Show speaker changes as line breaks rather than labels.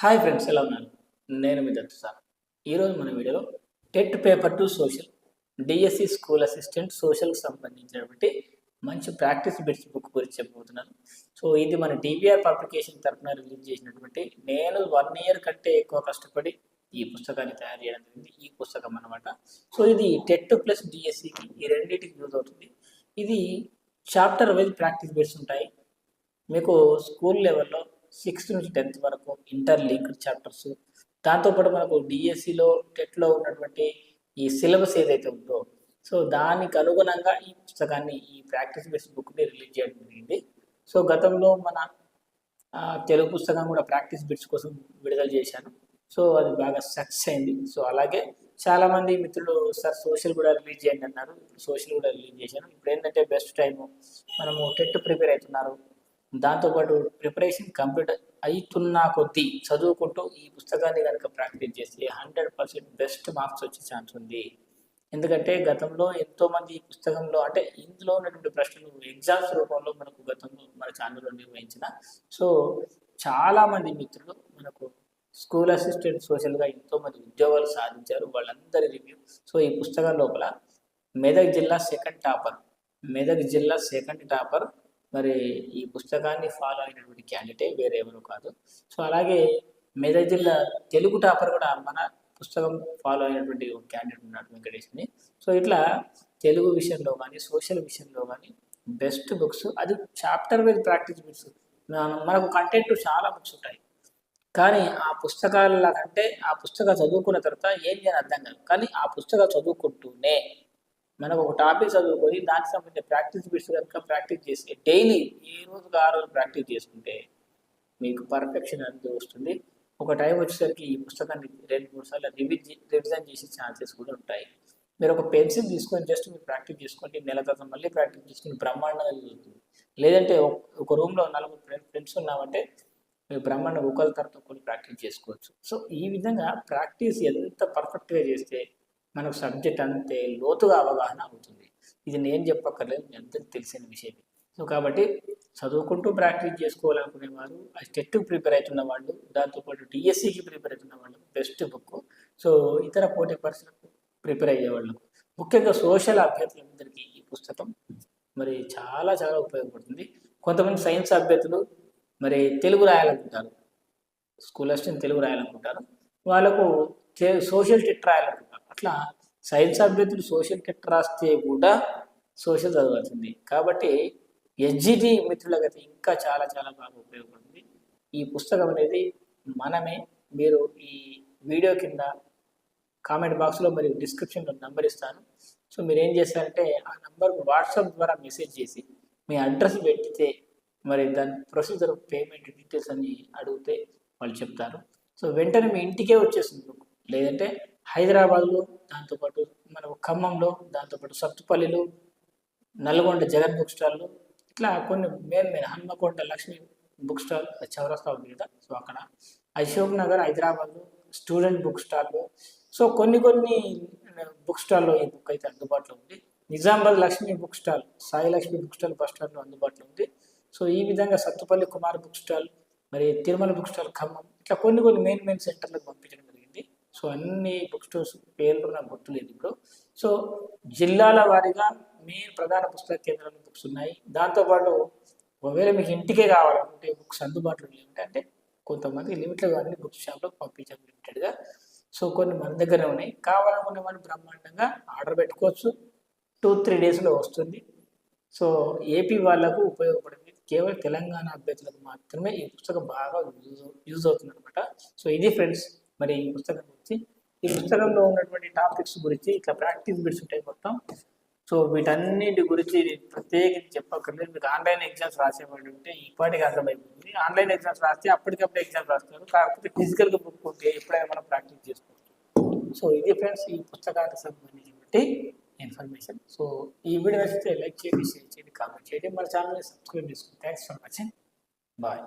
Hi friends ఎలా ఉన్నారు? నేను మీ దత్తు సార్. ఈరోజు మన వీడియోలో TET paper two social DSC school assistant సోషల్కి సంబంధించినటువంటి మంచి ప్రాక్టీస్ బిట్స్ బుక్ గురించి చెప్పబోతున్నాను. సో ఇది మన డిబిఆర్ పబ్లికేషన్ తరఫున రిలీజ్ చేసినటువంటి నేను వన్ ఇయర్ కంటే ఎక్కువ కష్టపడి ఈ పుస్తకాన్ని తయారు చేయడం జరిగింది. ఈ పుస్తకం అనమాట సో ఇది టెట్ ప్లస్ డిఎస్సికి ఈ రెండింటికి యూజ్ అవుతుంది. ఇది చాప్టర్ వైజ్ ప్రాక్టీస్ బిట్స్ ఉంటాయి. మీకు స్కూల్ లెవెల్లో సిక్స్త్ నుంచి టెన్త్ వరకు ఇంటర్ లింక్డ్ చాప్టర్స్ దాంతోపాటు మనకు డిఎస్సిలో టెట్లో ఉన్నటువంటి ఈ సిలబస్ ఏదైతే ఉందో సో దానికి అనుగుణంగా ఈ పుస్తకాన్ని ఈ ప్రాక్టీస్ బేస్డ్ బుక్ని రిలీజ్ చేయడం జరిగింది. సో గతంలో మన తెలుగు పుస్తకం కూడా ప్రాక్టీస్ బిట్స్ కోసం విడుదల చేశాను. సో అది బాగా సక్సెస్ అయింది. సో అలాగే చాలామంది మిత్రులు సార్ సోషల్ కూడా రిలీజ్ చేయండి అన్నారు. సోషల్ కూడా రిలీజ్ చేశాను. ఇప్పుడు ఏంటంటే బెస్ట్ టైము. మనము టెట్ ప్రిపేర్ అవుతున్నారు. దాంతోపాటు ప్రిపరేషన్ కంప్లీట్ అవుతున్న కొద్దీ చదువుకుంటూ ఈ పుస్తకాన్ని కనుక ప్రాక్టీస్ చేస్తే హండ్రెడ్ పర్సెంట్ బెస్ట్ మార్క్స్ వచ్చే ఛాన్స్ ఉంది. ఎందుకంటే గతంలో ఎంతోమంది ఈ పుస్తకంలో అంటే ఇందులో ఉన్నటువంటి ప్రశ్నలు ఎగ్జామ్స్ రూపంలో మనకు గతంలో మన ఛానల్లో నిర్వహించిన సో చాలామంది మిత్రులు మనకు స్కూల్ అసిస్టెంట్ సోషల్గా ఎంతో మంది ఉద్యోగాలు సాధించారు. వాళ్ళందరి రివ్యూ సో ఈ పుస్తకం లోపల మెదక్ జిల్లా సెకండ్ టాపర్ మెదక్ జిల్లా సెకండ్ టాపర్ మరి ఈ పుస్తకాన్ని ఫాలో అయినటువంటి క్యాండిడేట్ వేరే ఎవరు కాదు. సో అలాగే మెదక్ జిల్లా తెలుగు టాపర్ కూడా మన పుస్తకం ఫాలో అయినటువంటి ఒక క్యాండిడేట్ ఉన్నాడు వెంకటేష్ని. సో ఇట్లా తెలుగు విషయంలో కానీ సోషల్ విషయంలో కానీ బెస్ట్ బుక్స్ అది చాప్టర్ వైజ్ ప్రాక్టీస్ బుక్స్ మనకు కంటెంట్ చాలా బుక్స్ ఉంటాయి. కానీ ఆ పుస్తకాల కంటే ఆ పుస్తకాలు చదువుకున్న తర్వాత ఏం అని అర్థం కాదు. కానీ ఆ పుస్తకాలు చదువుకుంటూనే మనకు ఒక టాపిక్ చదువుకొని దానికి సంబంధించిన ప్రాక్టీస్ బిట్స్ కనుక ప్రాక్టీస్ చేసి డైలీ ఏ రోజుకి ఆ రోజు ప్రాక్టీస్ చేసుకుంటే మీకు పర్ఫెక్షన్ అనేది వస్తుంది. ఒక టైం వచ్చేసరికి ఈ పుస్తకాన్ని రెండు మూడు సార్లు రివిజ్ రివిజన్ చేసే ఛాన్సెస్ కూడా ఉంటాయి. మీరు ఒక పెన్సిల్ తీసుకొని జస్ట్ మీరు ప్రాక్టీస్ చేసుకోండి నెల తర్వాత మళ్ళీ ప్రాక్టీస్ చేసుకుని బ్రహ్మాండంగా జరుగుతుంది లేదంటే ఒక- రూమ్లో నలుగురు ఫ్రెండ్స్ ఉన్నామంటే మీరు బ్రహ్మాండ ఒకరి తర్వాత కొన్ని ప్రాక్టీస్ చేసుకోవచ్చు. సో ఈ విధంగా ప్రాక్టీస్ ఎంత పర్ఫెక్ట్గా చేస్తే మనకు సబ్జెక్ట్ అంతే లోతుగా అవగాహన అవుతుంది. ఇది నేను చెప్పక్కర్లేదు మీ అందరికీ తెలిసిన విషయం సో కాబట్టి చదువుకుంటూ ప్రాక్టీస్ చేసుకోవాలనుకునేవారు ఆ స్టెట్ ప్రిపేర్ అవుతున్న వాళ్ళు దాంతోపాటు డిఎస్సికి ప్రిపేర్ అవుతున్న వాళ్ళు బెస్ట్ బుక్. సో ఇతర పోటీ పరీక్షలకు ప్రిపేర్ అయ్యే వాళ్ళకు ముఖ్యంగా సోషల్ అభ్యర్థులందరికీ ఈ పుస్తకం మరి చాలా చాలా ఉపయోగపడుతుంది. కొంతమంది సైన్స్ అభ్యర్థులు మరి తెలుగు రాయాలనుకుంటారు. స్కూల్ అసిస్టెంట్ తెలుగు రాయాలనుకుంటారు. వాళ్ళకు సోషల్ టెట్ రాయాలనుకుంటారు. అట్లా సైన్స్ అభ్యర్థులు సోషల్ కిట్ రాస్తే కూడా సోషల్ చదవాల్సింది. కాబట్టి ఎస్జిటి అయితే ఇంకా చాలా చాలా బాగా ఉపయోగపడుతుంది. ఈ పుస్తకం అనేది మనమే మీరు ఈ వీడియో కింద కామెంట్ బాక్స్లో మరియు డిస్క్రిప్షన్లో నంబర్ ఇస్తాను. సో మీరు ఏం చేస్తారంటే ఆ నంబర్కు వాట్సాప్ ద్వారా మెసేజ్ చేసి మీ అడ్రస్ పెట్టితే మరి దాని ప్రొసీజర్ పేమెంట్ డీటెయిల్స్ అని అడిగితే వాళ్ళు చెప్తారు. సో వెంటనే మీ ఇంటికే వచ్చేస్తుంది లేదంటే హైదరాబాద్లో దాంతోపాటు మన ఖమ్మంలో దాంతోపాటు సత్తుపల్లిలో నల్గొండ జగన్ బుక్ స్టాల్లో ఇట్లా కొన్ని main main Hanamkonda Lakshmi book stall అది చౌరస్తా ఉంది కదా. సో అక్కడ అశోక్ నగర్ హైదరాబాద్లో స్టూడెంట్ బుక్ స్టాల్లో సో కొన్ని కొన్ని బుక్ స్టాల్లో ఈ బుక్ అయితే అందుబాటులో ఉంది. Nizamabad Lakshmi book stall Sai Lakshmi book stall bus స్టాండ్లో అందుబాటులో ఉంది. సో ఈ విధంగా సత్తుపల్లి కుమార్ బుక్ స్టాల్ మరి తిరుమల బుక్ స్టాల్ ఖమ్మం ఇట్లా కొన్ని కొన్ని మెయిన్ మెయిన్ సెంటర్లకు పంపించడం సో అన్ని బుక్ స్టోర్స్ పేర్లు నాకు గుర్తులేదు ఇప్పుడు. సో జిల్లాల వారీగా మెయిన్ ప్రధాన పుస్తక కేంద్రాలు బుక్స్ ఉన్నాయి. దాంతోపాటు ఒకవేళ మీకు ఇంటికే కావాలనుకుంటే బుక్స్ అందుబాటులో లేవంటే అంటే కొంతమంది లిమిట్లో అన్ని బుక్ షాప్లో పంపించాం లిమిటెడ్గా. సో కొన్ని మన దగ్గర ఉన్నాయి. కావాలనుకునే మనం బ్రహ్మాండంగా ఆర్డర్ పెట్టుకోవచ్చు. టూ త్రీ డేస్లో వస్తుంది. సో ఏపీ వాళ్ళకు ఉపయోగపడింది కేవలం తెలంగాణ అభ్యర్థులకు మాత్రమే ఈ పుస్తకం బాగా యూజ్ యూజ్ అవుతుంది అనమాట సో ఇది ఫ్రెండ్స్ మరి ఈ పుస్తకం గురించి ఈ పుస్తకంలో ఉన్నటువంటి టాపిక్స్ గురించి ఇట్లా ప్రాక్టీస్ బిట్స్ ఉంటాయి మొత్తం. సో వీటన్నిటి గురించి ప్రత్యేకించి చెప్పక్కర్లేదు. మీకు ఆన్లైన్ ఎగ్జామ్స్ రాసేవాడు ఉంటే ఇప్పటికి అర్థమైపోతుంది. ఆన్లైన్ ఎగ్జామ్స్ రాస్తే అప్పటికప్పుడు ఎగ్జామ్స్ రాస్తారు. కాకపోతే ఫిజికల్గా బుక్ ఉంటే ఎప్పుడైనా మనం ప్రాక్టీస్ చేసుకోవచ్చు. సో ఇది ఫ్రెండ్స్ ఈ పుస్తకానికి సంబంధించినటువంటి ఇన్ఫర్మేషన్. సో ఈ వీడియో నచ్చితే లైక్ చేయండి షేర్ చేయండి కామెంట్ చేయండి. మన ఛానల్ని సబ్స్క్రైబ్ చేసుకోండి థ్యాంక్స్ ఫర్ వాచింగ్. బాయ్.